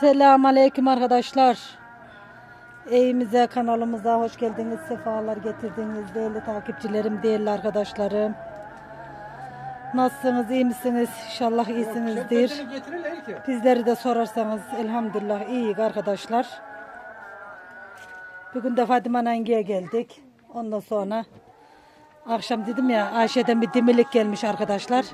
Selamun Aleyküm arkadaşlar. Evimize, kanalımıza hoş geldiniz. Sefalar getirdiniz değerli takipçilerim, değerli arkadaşlarım. Nasılsınız, iyi misiniz? İnşallah iyisinizdir. Bizleri de sorarsanız elhamdülillah iyiyiz arkadaşlar. Bugün de Fatime Nangi'ye geldik. Ondan sonra akşam dedim ya Ayşe'den bir dimilik gelmiş arkadaşlar.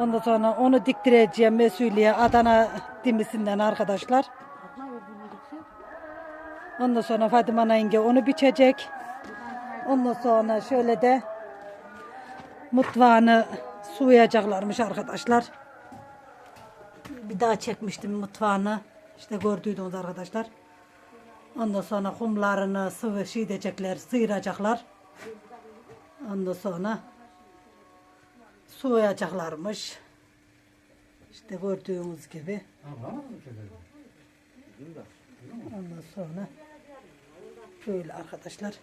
Ondan sonra onu diktireceğim Mesuliye Adana dimisinden arkadaşlar. Ondan sonra Fatime Nangi onu biçecek. Ondan sonra şöyle de mutfağını suyacaklarmış arkadaşlar. Bir daha çekmiştim mutfağını. İşte gördüydünüz arkadaşlar. Ondan sonra kumlarını sıvı şey edecekler, sıyıracaklar. Ondan sonra soğuyacaklarmış. İşte gördüğünüz gibi. Ondan sonra böyle arkadaşlar.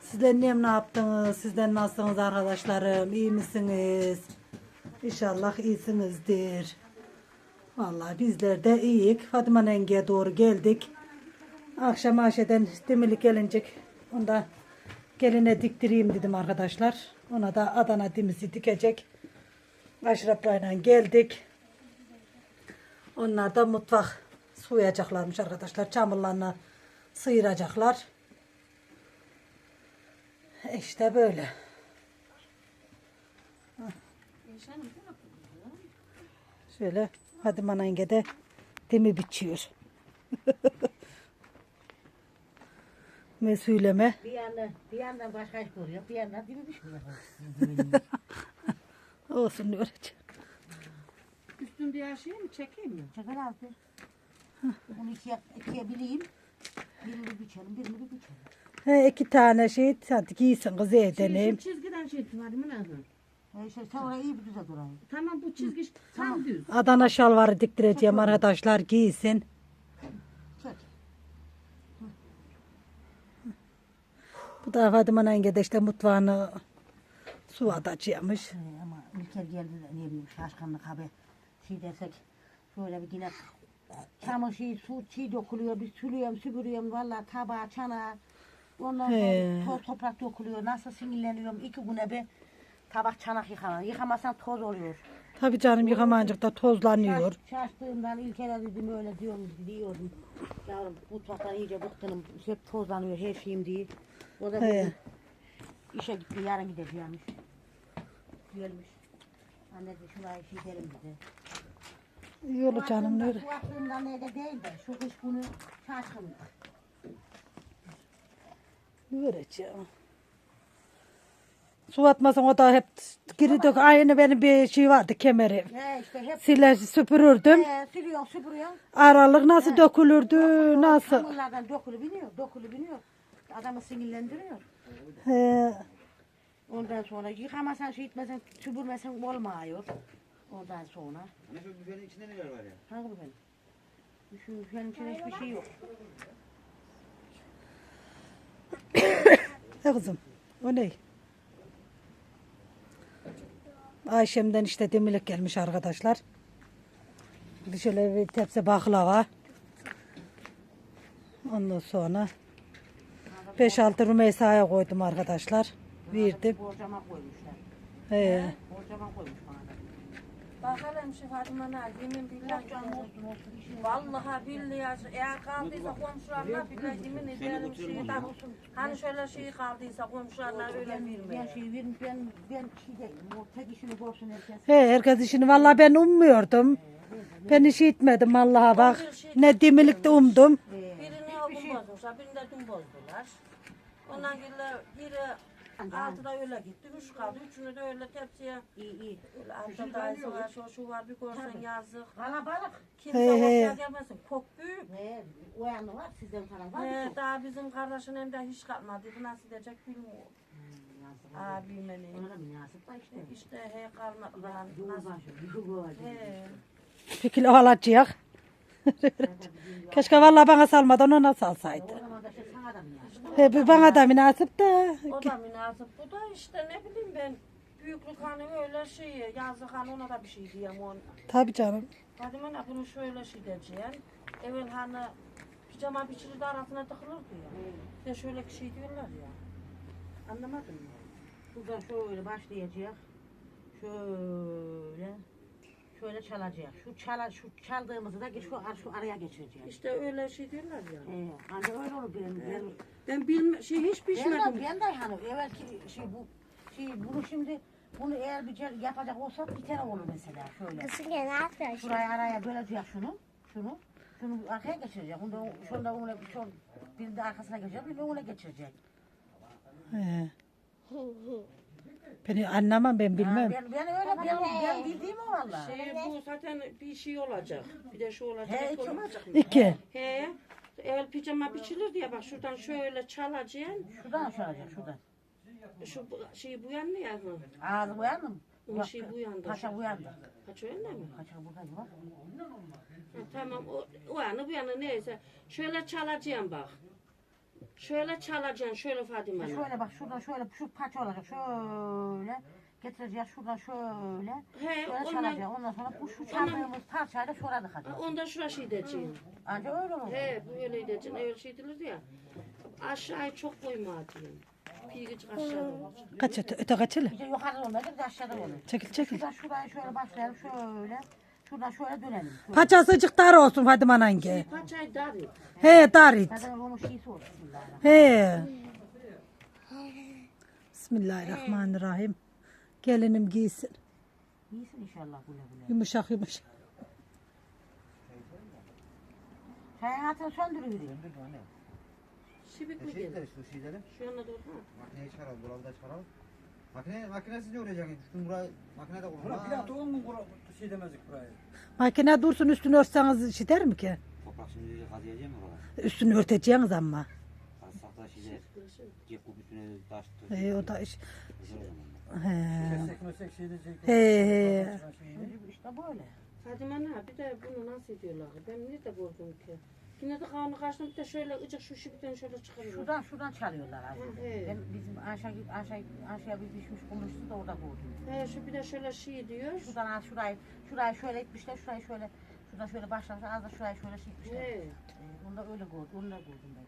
Sizler ne, ne yaptınız? Sizler nasılsınız arkadaşlarım? İyi misiniz? İnşallah iyisinizdir. Vallahi bizler de iyiyiz. Fatma Nenge'ye doğru geldik. Akşam Ayşe'den demirlik gelincek. Onda geline diktireyim dedim arkadaşlar. Ona da Adana dimisi dikecek. Aşraplayla geldik. Onlar da mutfak soyacaklarmış arkadaşlar. Çamurlarını sıyıracaklar. İşte böyle. Şöyle hadi manenge de demi biçiyor. Mesuleme. Bir yandan, bir yandan başka iş görüyor, bir yandan dibi düşmüyor. Olsun ne olacak. Üstün bir şeyi mi çekeyim mi? Çakal altı. Bunu ikiye, ikiye bileyim. Birini biçelim, birini bir biçelim. He, iki tane şey hadi giysin kızı Şey, edelim. şu çizgiden şey var mı lazım? E işte sen oraya iyi bir düze durayım. Tamam bu çizgi tam düz. Adana şalvarı diktireceğim arkadaşlar giysin. Çek. Bu da Fatma Nenge de işte mutfağını su atacakmış. E, ama İlker geldi de ne bileyim şaşkınlık abi. Şey desek şöyle bir yine çamur şey, su çiğ dökülüyor, bir sülüyorum, süpürüyorum valla tabağa, çanağa. Ondan sonra toz toprak dökülüyor. Nasıl sinirleniyorum iki güne bir tabak çanak yıkamam. Yıkamazsan toz oluyor. Tabii canım yıkamayacak da tozlanıyor. Şaş- Şaştığımdan İlker'e dedim öyle diyorum diyordum. Yavrum mutfaktan iyice bıktım. Hep tozlanıyor her şeyim diye. O da He. işe gitti yarın gideceğimiş. Gelmiş. Anne de şuna iş gidelim dedi. Yolu canım ne Su attığımdan ne de değil de şu kış günü şaşkınlık. Vereceğim. Su atmasan o da hep geri dök. Aynı benim bir şey vardı kemeri. He işte hep Siler süpürürdüm. he, siliyorsun süpürüyorsun. Aralık nasıl dökülürdü nasıl? Çamurlardan dökülü biniyor, dökülü biniyor. Adamı sinirlendiriyor. He, Ondan sonra yıkamasan, şey etmesen, süpürmesen olmuyor. Ondan sonra. Hani şu büfenin içinde neler var ya? Hangi ben? Şu benim için hiçbir şey yok. he kızım o ne? Ayşem'den işte demirlik gelmiş arkadaşlar. Bir şöyle bir tepsi baklava. Ondan sonra 5-6 Rümeysa'ya koydum arkadaşlar. Verdim. Borcama koymuşlar. He. Borcama koymuş bana. Bakalım şu Fatıma Naz, yemin billahi. Vallahi billahi eğer kaldıysa komşularına billahi yemin ederim şeyden hani şöyle şey kaldıysa komşularına öyle Ben, verme. ben şey verim, ben, ben şey değilim. O tek işini görsün herkes. He, herkes işini vallahi ben ummuyordum. Ben iş etmedim Allah'a bak. Ne demirlikte umdum. Birini gün bozmuşlar, birini de dün bozdular. Ondan gille biri altıda öyle gitti, üç kaldı. Üçünü de öyle tepsiye İyi iyi. öyle altta dayısı var, şu, şu var bir görsen yazık. Kalabalık. Kimse He, he. ortaya gelmesin, kok büyük. He, o yanı var sizden kalabalık. He, yok. daha bizim kardeşin hem de hiç kalmadı. Bu nasıl edecek bilmiyorum. Yazık. Abim benim. Ona da münasip da işte. İşte he kalmadı falan. Yoldan Nasıl? şu, yolu olacak. He. Bir kilo alacak. Keşke vallahi bana salmadan ona salsaydı. He, bir bana da münasip de. O da münasip. Bu da işte ne bileyim ben büyüklük hani öyle şey yazlık hani ona da bir şey diyeyim on. Tabii canım. Hadi bana bunu şöyle şey diyeceğim. Evvel hani pijama biçili de arasına tıkılırdı ya. De şöyle bir şey diyorlar ya. Anlamadın mı? Şuradan şöyle başlayacak. Şöyle. Şöyle çalacak. Şu çala, şu çaldığımızı da şu, ar- şu araya geçireceğiz. İşte öyle şey diyorlar ya. Ee, hani öyle olur benim. Ben, Ben bilme, şey hiç ben, de, pişmedim. ben de hani evvelki şey bu şey bunu şimdi bunu eğer bir cer- yapacak olsak bir tane olur mesela şöyle. Kızım ne yapıyorsun? Şurayı araya bölecek şunu. Şunu. Şunu arkaya geçirecek. Bunu da şunu da şu bir de arkasına geçirecek. Bir de ona geçirecek. He. Beni anlamam ben Ha, bilmem. ben, ben öyle ben, ben bildiğim o valla. Şey, bu zaten bir şey olacak. Bir de şu olacak. He, iki iki- olmayacak mı? İki. He. Eğer pijama biçilir diye bak şuradan şöyle çalacaksın. Şuradan şu alacak şuradan. Şu bu- şey bu yan mı ya? Hı. Ağzı uyandı mı? Yok, şey bu yanda. Paşa uyandı. Kaç o yanda mı? Paşa buradaydı bak. Ha, tamam o, o yanı bu yanı neyse. Şöyle çalacaksın bak. Şöyle çalacaksın şöyle Fadime Hanım. Şöyle bak şuradan şöyle şu paça olacak şöyle. Getireceğiz şuradan şöyle. He, Şöyle ondan, çalacak. Ondan sonra bu şu çaldığımız parçayla şuraya dıkacağız. onda şura şey diyeceksin. Anca öyle olur. He bu öyle diyeceksin. Öyle şey dilirdi ya. Aşağıya çok koyma diyeyim. Pilgıcık aşağıda. Kaç öte, öte kaçılı. Bir de yukarıda olmayacak bir de aşağıda olur. Çekil çekil. Şuradan şuraya şöyle başlayalım şöyle. Şuradan şöyle dönelim. Şöyle. Paçasıcık dar olsun Fadime Anange. Paçayı darayım. He darit. Zaten onun şeysi olsun. Bismillahirrahmanirrahim. He. Bismillahirrahmanirrahim. Gelinim giysin. İyisin inşallah güle güle. Yumuşak yumuşak. Çayın altını. Şibik mi Şey gelir? şu şeyleri. Şu yana doğru. Makineyi çıkaralım, buralı da çıkaralım. Makine, makinesiz de olacak. Düştün burayı, makinede kullan. Bura bir hafta on gün kura şey demezdik buraya. Makine dursun üstünü örtseniz şey der mi ki? Toprak şimdi kazıyacağım oralar. Üstünü örteceğiniz ama. Kazsak şey, cep üstüne taş He, o da iş. He. Mesek şey diyecek. He, he. İşte böyle. Fadime ne? Bir de bunu nasıl ediyorlar? Ben nerede gördüm ki? Yine de kanunu kaçtım bir de şöyle ıcık şu şibikten şöyle çıkarıyor. Şuradan şuradan çalıyorlar abi. He. Ben bizim aşağı aşağı aşağıya bir düşmüş kumrusu da orada buldum. He şu bir de şöyle şey diyor. Şuradan az şurayı şurayı şöyle etmişler, şurayı şöyle şuradan şöyle başlamışlar, az da şurayı şöyle şey etmişler. He. Ee, onu da öyle gördüm, onu da gördüm ben.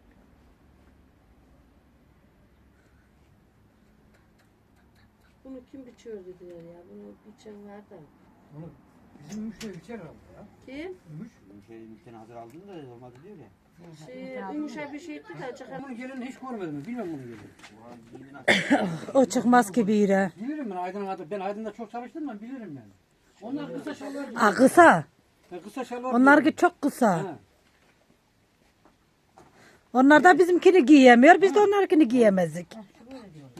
Bunu kim biçiyor dediler ya. Bunu biçen var da. Onu bizim müşteri içer herhalde ya. Kim? Gümüş. Şey, müşteri hazır aldın da olmadı diyor ya. Şey, yumuşak bir şey etti de çıkar. Bunun gelini hiç görmedim. Bilmem gelini. Giyimini O çıkmaz ki bir yere. Bilirim ben Aydın'ın adı. Ben Aydın'da çok çalıştım ben bilirim yani. Onlar kısa şalvar. Aa, kısa. Ya kısa şalvar Onlar ki çok kısa. Ha. Onlar da bizimkini giyemiyor. Biz de onlarkini giyemezdik.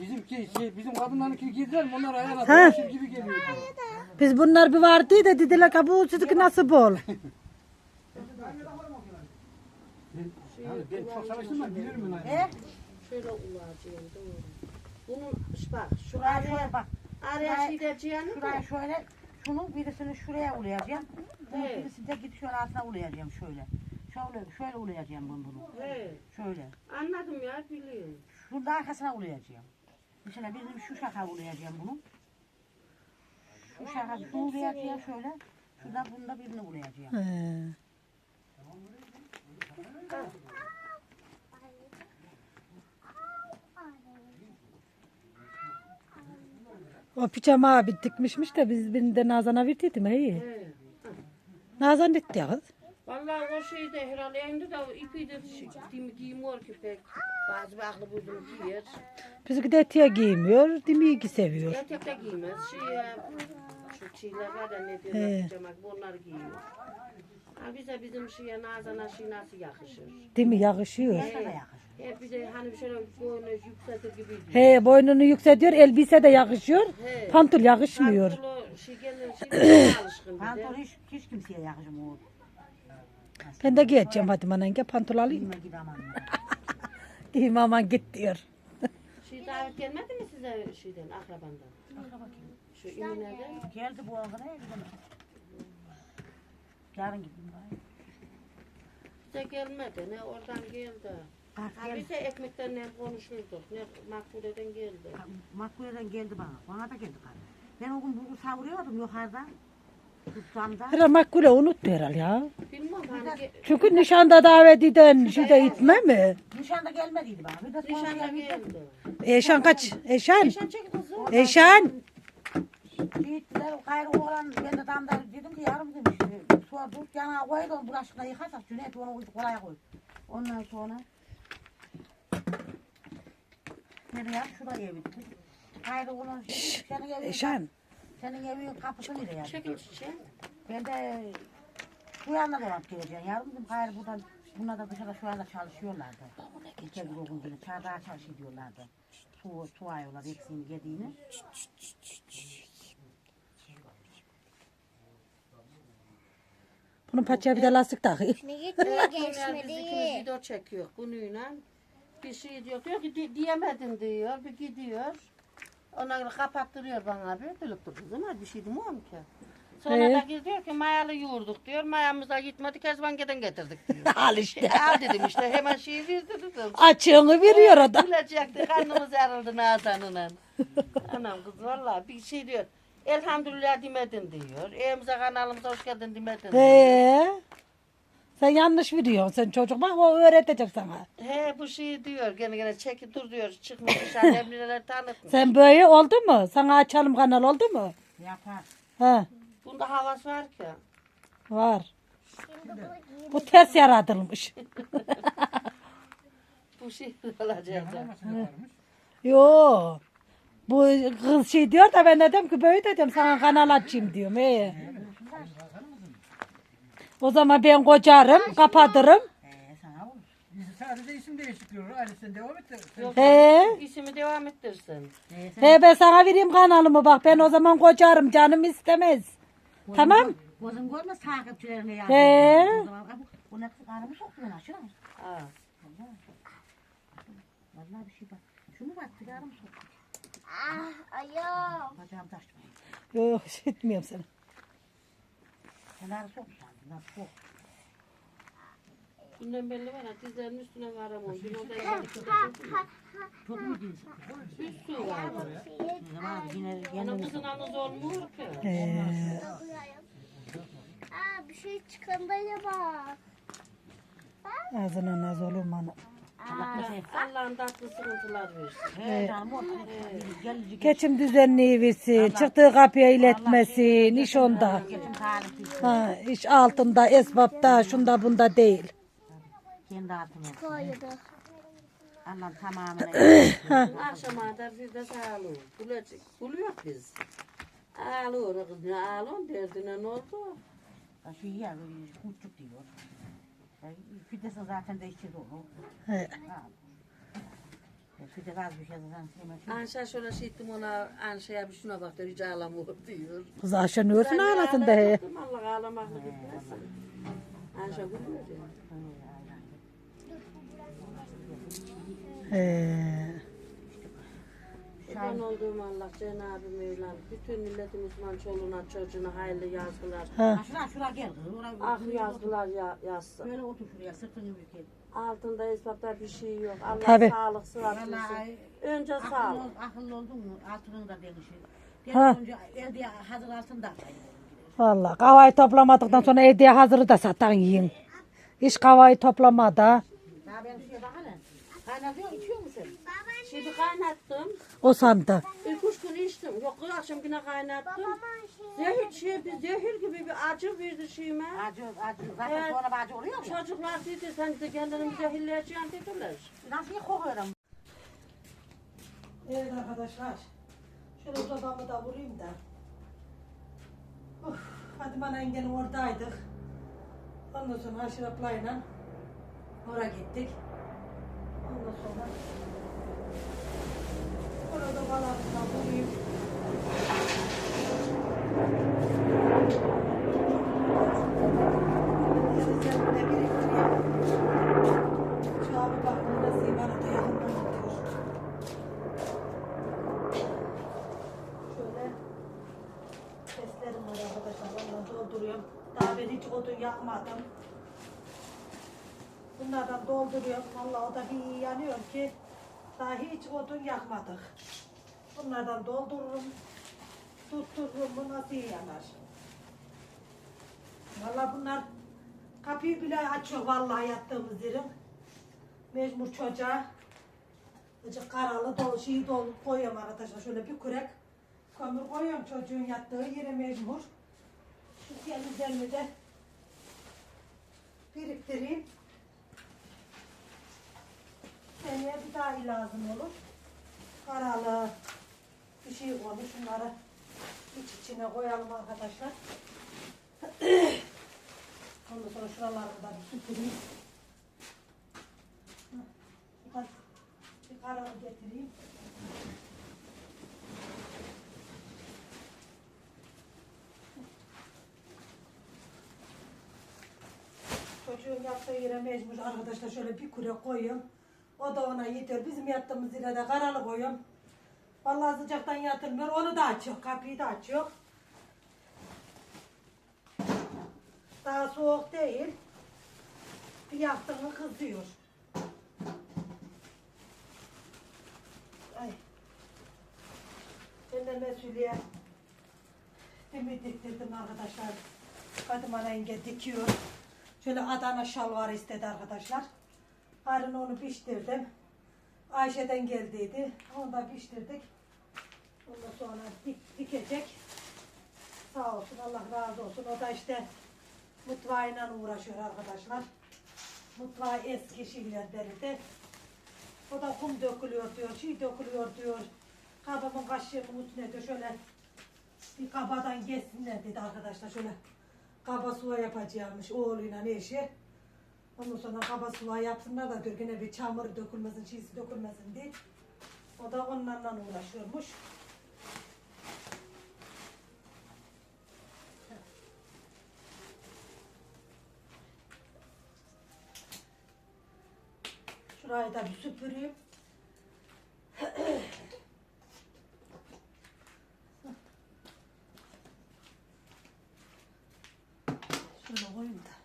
Bizimki şey, bizim kadınlarınkini giydiler mi onlar ayağına Ha. dolaşır gibi geliyor. Biz bunlar bir vardı da dediler ki bu sizinki nasıl bol. Yani ben çok çalıştım bilirim Aydın'ı. He? Şöyle ulacağım doğru. Bunun bak şu Şuraya şöyle bak. araya şey diyeceğim Şuraya şöyle birisini şuraya ulayacağım. Bunu He. birisini de gidip şöyle altına ulayacağım şöyle. Şöyle şöyle ulayacağım bunu bunu. He. Şöyle. Anladım ya biliyorum. Şurada arkasına ulayacağım. Mesela birini şu şaka ulayacağım bunu. Şu şunu ulayacağım şöyle. Şurada bunu da birini ulayacağım. He. O pijama abi dikmişmiş de biz birinde Nazan'a verdiydim iyi. He. Nazan dikti ya kız. Vallahi o şeyde herhalde evinde de o ipi de giyim giymiyor ki pek. Bazı bir aklı buldum giyer. Bizimki de etiye giymiyor, dimiyi ki seviyor. Etek de giymez. Şey, e, şu çiğler var ya ne He. diyorlar pijamak bunlar giyiyor. Ha bize bizim şeye Nazan'a şey nasıl yakışır. Dimi yakışıyor. Yakışır. Hep bir de hani şöyle boynu yükseltir gibi diyor. He boynunu yükseltiyor, elbise de yakışıyor. He. Pantol yakışmıyor. Pantolu şey gelir şey alışkın bir Pantol de. hiç, hiç kimseye yakışmıyor. Ben de giyeceğim hadi manenge pantol alayım. Giyim aman git diyor. Şey davet gelmedi mi size şeyden akrabandan? Şu İmine'den. Geldi bu arada ne güzel. Yarın gideyim bari. Bize gelmedi ne oradan geldi. Ha biz de ekmekten ne konuşurduk ne makbuleden geldi. Makbule'den geldi bana. Bana da geldi karı. Ben o gün bunu savuruyordum yukarıdan. Tutsam da. Herhalde Makbule unuttu herhalde ya. Bilmem hani Çünkü nişanda davet eden şu da itme mi? Nişanda gelmediydi bana. Bir de nişanda geldi. geldi. Eşan kaç? Eşan. Nişan çekti kızım. Eşan. Gittiler gayrı oğlan ben de damda dedim ki yarım demiş. Sonra dur yana koydum bulaşıkla yıkarsak Cüneyt onu kolay koy. Ondan sonra nereye yap şuraya dedim. Gayrı oğlan senin evin, Eşan. Senin evin kapısı nereye yap? Çekil çiçeğim. Ben de şu yana dolap geleceğim. Yarım dedim gayrı buradan bunlar da dışarıda şu anda çalışıyorlardı. Bir oğlum gibi çardağa çalışıyorlardı. Su, su ayıyorlar eksiğini yediğini. Bunun paçaya bir de lastik takıyor. Ne gitmiyor Bunlar biz ikimiz geçmedi. video çekiyor bununla. Bir şey diyor. Diyor ki "Di- diyemedin diyor. Bir gidiyor. Ona göre kapattırıyor bana bir. Dur kızım hadi bir şey demiyorum ki. Sonra Ee? da gir diyor ki mayalı yoğurduk diyor. Mayamıza gitmedi Kezbange'den getirdik diyor. Al işte. Al dedim işte hemen şeyi verdi dedim. Açığını veriyor o da. Gülecekti karnımız yarıldı Nazan'la. Anam kız vallahi bir şey diyor. Elhamdülillah demedin diyor. Evimize kanalımıza hoş geldin demedin diyor. Sen yanlış biliyorsun sen çocuk. Bak o öğretecek sana. He bu şey diyor gene gene çeki dur diyor çıkmış dışarı emniler tanıtmış. Sen böyle oldu mu? Sana açalım kanal oldu mu? Yapar. Ha, Bunda havası var ki. var. Bu ters yaratılmış. Bu şey olacak. Yo. Bu kız şey diyor da ben dedim ki böyle dedim sana kanal açayım diyorum. Ee. O zaman ben kocarım, kapatırım. Ee, sana olur. Biz sadece isim değişikliği olur. Ali sen devam et. de- Yok, He. Devam ettirsin. Ee, sen He ben sana vereyim kanalımı bak ben o zaman kocarım canım istemez. Tamam. Gözüm görmez takipçilerine ya. He. O zaman "Aa, bu, ne kız karımı soktu ben aşağı. Ha. Vallahi bir şey bak. Şunu bak sigaramı soktu. Ah ayağım. Bacağım taştı. Yok işitmiyorum seni. Kenarı soktu sandım. Nasıl soktu? Bundan belli var ha dizlerinin üstüne karamon. Dün orada yedik. Çok mu değilsin? Üstü zaman yine Onun kendini kızın anası olmuyor ki. Ee, Aa bir şey çıkandaya bak. ağzına naz olur bana. Allah'ın tatlı sıkıntılar versin. He canım o. Gelince Geçim düzenliği versin, çıktığı kapıya iletmesin, iş onda. geçim talipsiz. Ha, iş altında, esbapta, şunda bunda değil. Kendi altına. Koydu. Allah tamamını. Akşama da bir de sağlıyor. Gülecek. Gülüyor biz. Ağlıyor kız ne ağlıyor derdine ne oldu? Şu yer kurtçuk diyor. Fidesi zaten değişti dolu. He. Bir şey zaten. Anşa şöyle şey ettim ona Anşa'ya bir şuna bak da rica ağlamıyor diyor. Kız aşağı örsün Ben de ağlasın da he. Allah ağlamakla gitmesin. Anşa gülüyor ya. He. Ben olduğum Allah Cenab-ı Mevlam bütün milleti Müslüman çoluğuna çocuğuna hayırlı yazgılar. Ha. Şuna şuna gel Ah yazgılar ya, yazsın. Böyle otur şuraya sırtını büket. Altında esbapta bir şey yok. Allah Tabii. sağlık sıhhat versin. Vallahi Önce akıllı, sağlık. ol- akıllı oldun mu altının da değişir. Ha. Gel önce elde hazır altın da. Valla kavayı toplamadıktan sonra evde hazırı da satan yiyin. Hiç kavayı toplamada. Daha ben şuraya bak hele. Kaynatıyor içiyor musun? Şimdi kaynattım. O sandı. İlk üç gün içtim. Yok kız akşam yine kaynattım. Zehir, şey, bir zehir gibi bir acı verdi şeyime. Acı acı. Zaten Evet. sonra acı oluyor mu? Çocuklar dedi sen de kendini zehirleyeceksin dediler. Nasıl kokuyorum? Evet arkadaşlar. Şöyle odamı da vurayım da. Uf, hadi bana engelin oradaydık. Ondan sonra Haşir ablayla oraya gittik. Ondan sonra yakmadım. Bunlardan dolduruyorum. Vallahi o da iyi yanıyor ki daha hiç odun yakmadık. Bunlardan doldururum. Tuttum mu nasıl yanar? Vallahi bunlar kapıyı bile açıyor vallahi yattığımız yerin. Mecbur çocuğa Acık karalı dolu şeyi dolu koyuyorum arkadaşlar. Şöyle bir kürek kömür koyuyorum çocuğun yattığı yere mecbur. Şu temizlerimi de biriktireyim. Seneye bir daha lazım olur. Karalı bir şey olur. Şunları iç içine koyalım arkadaşlar. Ondan sonra şuraları da bir süpüreyim. Hadi bir karalı getireyim. Çocuğun yattığı yere mecbur arkadaşlar şöyle bir kure koyuyorum. O da ona yeter. Bizim yattığımız yere de karalı koyuyorum. Vallahi sıcaktan yatılmıyor. Onu da açıyor. Kapıyı da açıyor. Daha soğuk değil. Bir yaktığını kızıyor. Ay. Ben de mesulye demir diktirdim arkadaşlar. Fatıma renge dikiyor. Şöyle Adana şalvarı istedi arkadaşlar. Yarın onu piştirdim. Ayşe'den geldiydi. Onu da piştirdik. Ondan sonra dik, dikecek. Sağ olsun Allah razı olsun. O da işte mutfağıyla uğraşıyor arkadaşlar. Mutfağı eski şeylerden de. O da kum dökülüyor diyor, şey dökülüyor diyor. Kabımın kaşığımın üstüne de şöyle bir kabadan geçsinler dedi arkadaşlar. Şöyle kaba suya yapacağımış oğluyla eşi. Ondan sonra kaba suya yapsınlar da yine bir çamur dökülmesin, çiğsi dökülmesin diye. O da onlarla uğraşıyormuş. Şurayı da bir süpüreyim. Şöyle koyayım da.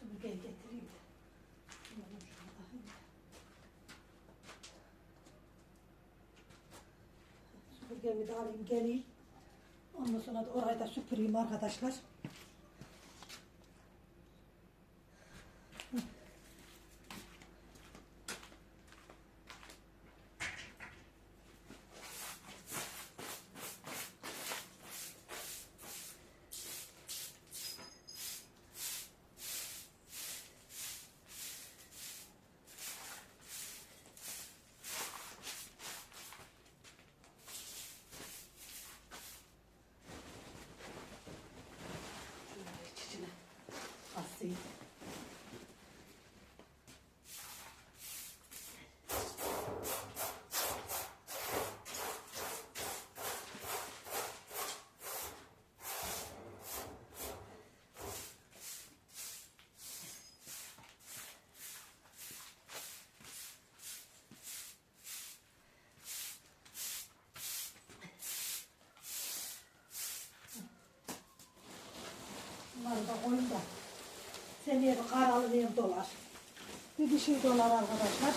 Süpürgeyi getireyim de. Şunları şurada. Süpürgemi de alayım geleyim. Ondan sonra da orayı da süpüreyim arkadaşlar. Şöyle içine asayım. Bunları da koyayım da seneye bir karalı dolar. Bir bir şey dolar arkadaşlar.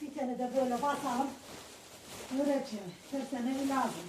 Bir tane de böyle basalım. Öreceğim. Her sene lazım.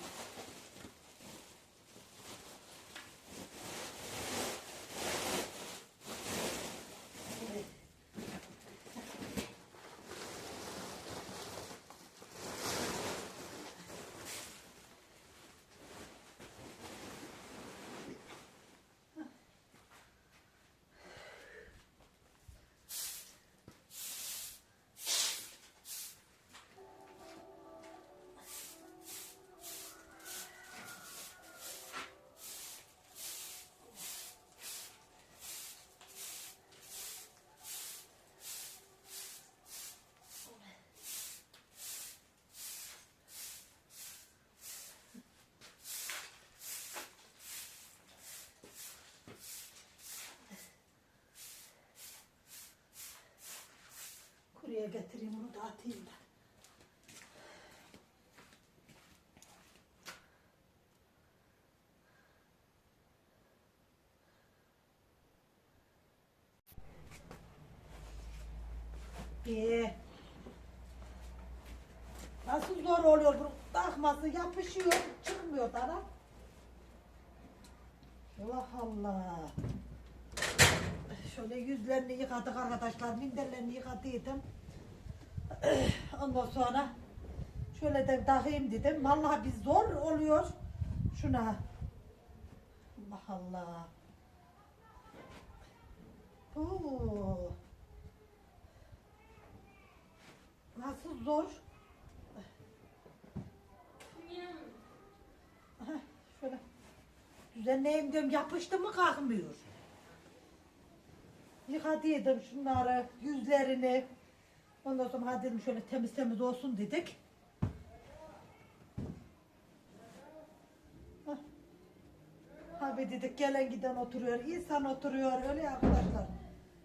Buraya getireyim bunu da atayım da. Ee, nasıl zor oluyor bunu takması yapışıyor çıkmıyor dana. Allah Allah. Şöyle yüzlerini yıkadık arkadaşlar, minderlerini yıkadıydım. Ondan sonra şöyle de takayım dedim. Vallahi bir zor oluyor. Şuna. Allah Allah. Oo. Nasıl zor? Aha, şöyle düzenleyeyim diyorum yapıştı mı kalkmıyor. Yıkadıydım şunları, yüzlerini. Ondan sonra hadi dedim şöyle temiz temiz olsun dedik. Hah. Abi dedik gelen giden oturuyor, insan oturuyor öyle arkadaşlar.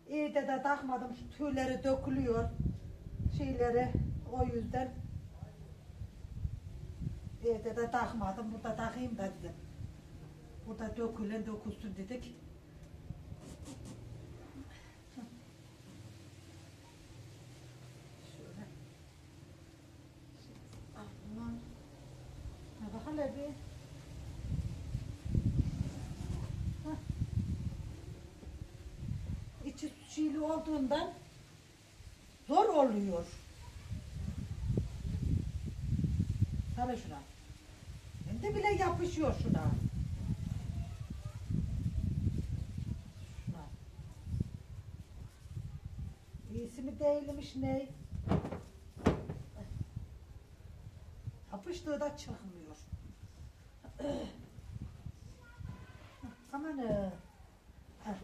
İyi de de takmadım şu tüyleri dökülüyor. Şeyleri o yüzden. İyi de de takmadım burada takayım da dedim. Burada dökülen dökülsün dedik. Şöyle. Aman. Ha, bak hele bir. Hah. Çiğli olduğundan zor oluyor. Sana şuna. Hem de bile yapışıyor şuna. Şuna. İyisi mi değilmiş ne? Yapıştığı da çıkmıyor. Aman. e. Ha.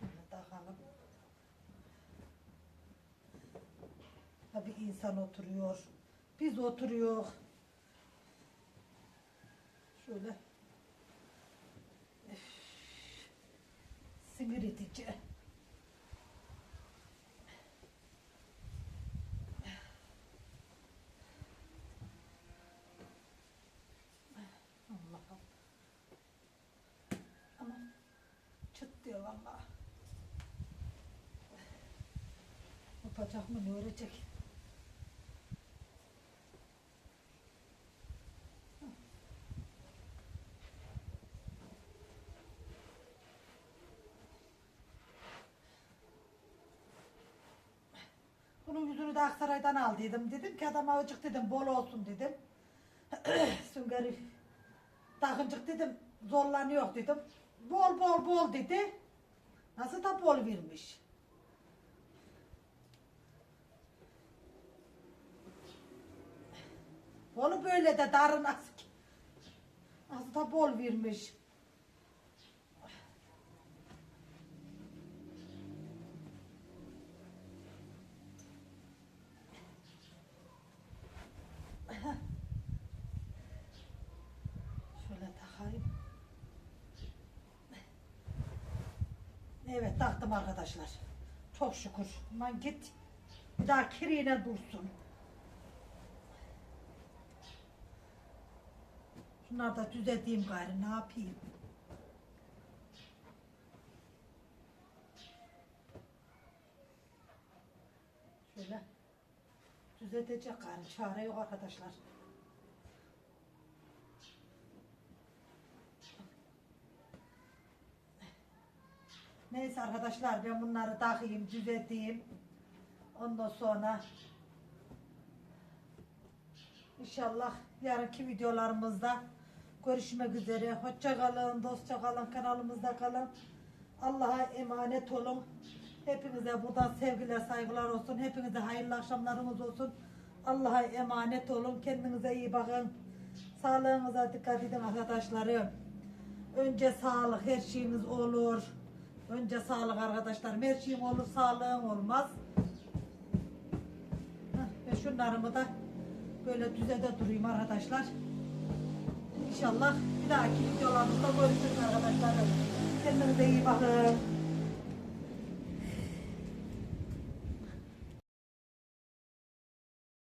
Şöyle takalım. Tabii insan oturuyor. Biz oturuyor. Şöyle. Üf. Sinir edici. Yapacak mı ne öğretecek? Yüzünü de Aksaray'dan aldıydım. Dedim ki adama acık dedim bol olsun dedim. Süngeri takıncık dedim zorlanıyor dedim. Bol bol bol dedi. Nasıl da bol vermiş. Bolu böyle de darı nasıl ki? Nasıl da bol vermiş. Şöyle takayım. Evet taktım arkadaşlar. Çok şükür. Aman git. Bir daha kiriğine dursun. Şunları da düzelteyim gayrı ne yapayım. Şöyle düzeltecek gayrı çare yok arkadaşlar. Neyse arkadaşlar ben bunları takayım, düzelteyim. Ondan sonra inşallah yarınki videolarımızda görüşmek üzere. Hoşça kalın, dostça kalın, kanalımızda kalın. Allah'a emanet olun. Hepinize buradan sevgiler, saygılar olsun. Hepinize hayırlı akşamlarınız olsun. Allah'a emanet olun. Kendinize iyi bakın. Sağlığınıza dikkat edin arkadaşlarım. Önce sağlık, her şeyimiz olur. Önce sağlık arkadaşlar. Her şeyim olur, sağlığın olmaz. Heh, ve şunlarımı da böyle düzede durayım arkadaşlar. İnşallah bir dahaki videolarımızda görüşürüz arkadaşlar. Kendinize iyi bakın.